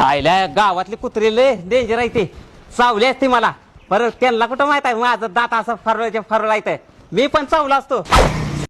आयल्या गावातले कुत्रे लय डेंजर आहे ते. चावले असते मला. परत त्यांना कुठं माहीत आहे? माझं दात असं फरवायचे आहे मी पण चावला असतो.